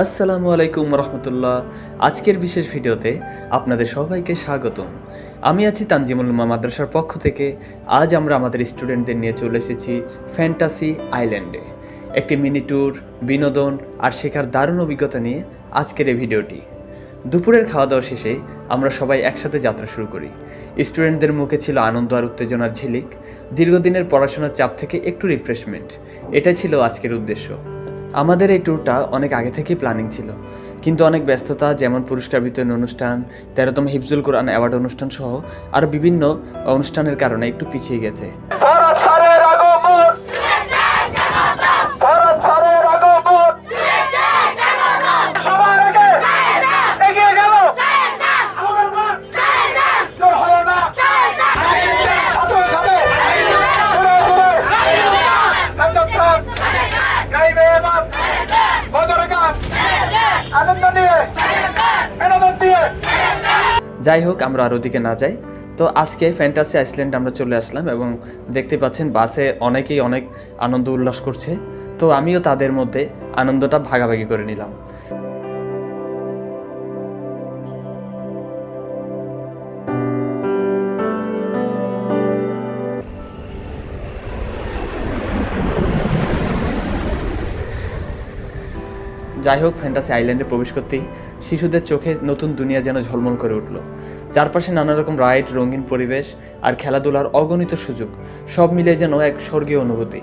আসসালামু আলাইকুম রহমতুল্লাহ। আজকের বিশেষ ভিডিওতে আপনাদের সবাইকে স্বাগতম। আমি আছি তানজিমুল মাদ্রাসার পক্ষ থেকে। আজ আমরা আমাদের স্টুডেন্টদের নিয়ে চলে এসেছি ফ্যান্টাসি আইল্যান্ডে। একটি মিনি ট্যুর, বিনোদন আর শেখার দারুণ অভিজ্ঞতা নিয়ে আজকের এই ভিডিওটি। দুপুরের খাওয়া দাওয়া শেষে আমরা সবাই একসাথে যাত্রা শুরু করি। স্টুডেন্টদের মুখে ছিল আনন্দ আর উত্তেজনার ঝিলিক। দীর্ঘদিনের পড়াশোনার চাপ থেকে একটু রিফ্রেশমেন্ট এটাই ছিল আজকের উদ্দেশ্য। আমাদের এই ট্যুরটা অনেক আগে থেকেই প্ল্যানিং ছিল। কিন্তু অনেক ব্যস্ততা, যেমন পুরস্কার বিতরণ অনুষ্ঠান, তেরোতম হিফজুল কোরআন অ্যাওয়ার্ড অনুষ্ঠান সহ আরও বিভিন্ন অনুষ্ঠানের কারণে একটু পিছিয়ে গেছে। যাই হোক, আমরা আর ওদিকে না যাই। তো আজকে ফ্যান্টাসি আইসল্যান্ড আমরা চলে আসলাম এবং দেখতে পাচ্ছেন বাসে অনেকেই অনেক আনন্দ উল্লাস করছে। তো আমিও তাদের মধ্যে আনন্দটা ভাগাভাগি করে নিলাম। যাই হোক ফ্যান্টাসি আইল্যান্ডে প্রবেশ করতেই শিশুদের চোখে নতুন দুনিয়া যেন ঝলমল করে উঠল। চারপাশে নানা রকম রাইড রঙিন পরিবেশ আর খেলাধুলার অগণিত সুযোগ, সব মিলে যেন এক স্বর্গীয় অনুভূতি।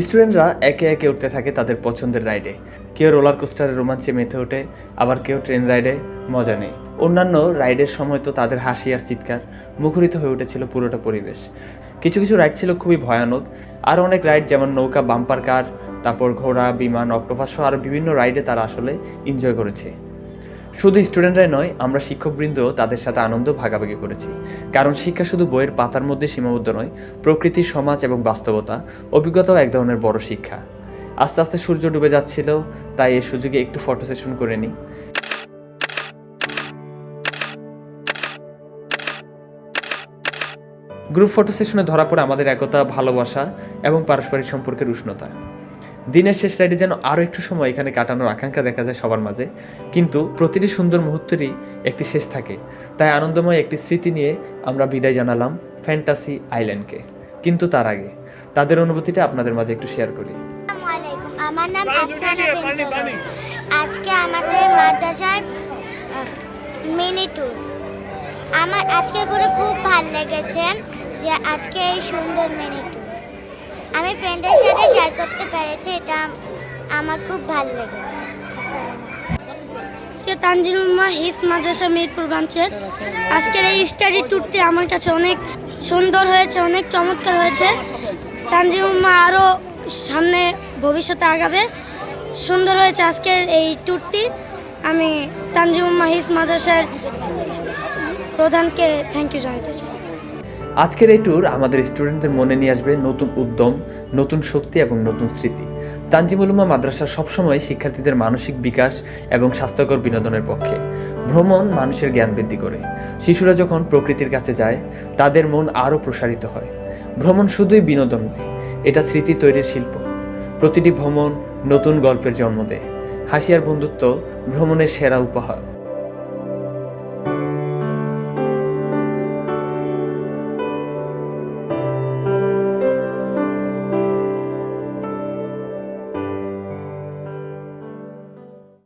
স্টুডেন্টরা একে একে উঠতে থাকে তাদের পছন্দের রাইডে কেউ রোলার কোস্টারের রোমাঞ্চে মেতে ওঠে, আবার কেউ ট্রেন রাইডে মজা নেই অন্যান্য রাইডের সময় তো তাদের হাসি আর চিৎকার মুখরিত হয়ে উঠেছিল পুরোটা পরিবেশ। কিছু কিছু রাইড ছিল খুবই ভয়ানক। আর অনেক রাইড যেমন নৌকা বাম্পার কার তারপর ঘোড়া, বিমান অক্টোপাস আরও বিভিন্ন রাইডে তারা আসলে এনজয় করেছে। শুধু স্টুডেন্টরাই নয়, আমরা শিক্ষকবৃন্দ তাদের সাথে আনন্দ ভাগাভাগি করেছি। কারণ শিক্ষা শুধু বইয়ের পাতার মধ্যে সীমাবদ্ধ নয়, প্রকৃতি, সমাজ এবং বাস্তবতা অভিজ্ঞতাও এক ধরনের বড় শিক্ষা। আস্তে আস্তে সূর্য ডুবে যাচ্ছিল, তাই এই সুযোগে একটু ফটো সেশন করে নিই। গ্রুপ ফটো সেশনে ধরা পড়ে আমাদের একতা, ভালোবাসা এবং পারস্পরিক সম্পর্কের উষ্ণতা। দিনের শেষ রাইডে যেন আরও একটু সময় এখানে কাটানোর আকাঙ্ক্ষা দেখা যায় সবার মাঝে। কিন্তু প্রতিটি সুন্দর মুহূর্তেরই একটি শেষ থাকে। তাই আনন্দময় একটি স্মৃতি নিয়ে আমরা বিদায় জানালাম ফ্যান্টাসি আইল্যান্ডকে। কিন্তু তার আগে তাদের অনুভূতিটা আপনাদের মাঝে একটু শেয়ার করি। আমার নাম। আজকে আমাদের মিনি ট্যুর আমার আজকে করে খুব ভালো লেগেছে যে আজকে এই সুন্দর মিনি ট্যুর আমি ফ্রেন্ডের সাথে শেয়ার করতে পেরেছি, এটা আমার খুব ভালো লেগেছে। আজকে তানজিলুম্মা হিফ মাদ্রাসা মিরপুর ব্রাঞ্চের। আজকের এই স্টাডি ট্যুরটি আমার কাছে অনেক সুন্দর হয়েছে, অনেক চমৎকার হয়েছে। তানজিলুম্মা আরও সামনে ভবিষ্যতে আগাবে। সুন্দর হয়েছে আজকের এই ট্যুরটি আমি তানজিমুম্মা হিফ মাদ্রাসার প্রধানকে থ্যাংক ইউ জানাতে চাই। আজকের এই ট্যুর আমাদের স্টুডেন্টদের মনে নিয়ে আসবে নতুন উদ্যম, নতুন শক্তি এবং নতুন স্মৃতি। তানজিমুলুমা মাদ্রাসা সবসময় শিক্ষার্থীদের মানসিক বিকাশ এবং স্বাস্থ্যকর বিনোদনের পক্ষে। ভ্রমণ মানুষের জ্ঞান বৃদ্ধি করে। শিশুরা যখন প্রকৃতির কাছে যায়, তাদের মন আরও প্রসারিত হয়। ভ্রমণ শুধুই বিনোদন নয়, এটা স্মৃতি তৈরির শিল্প। প্রতিটি ভ্রমণ নতুন গল্পের জন্ম দেয়। হাসিয়ার বন্ধুত্ব ভ্রমণের সেরা উপহার।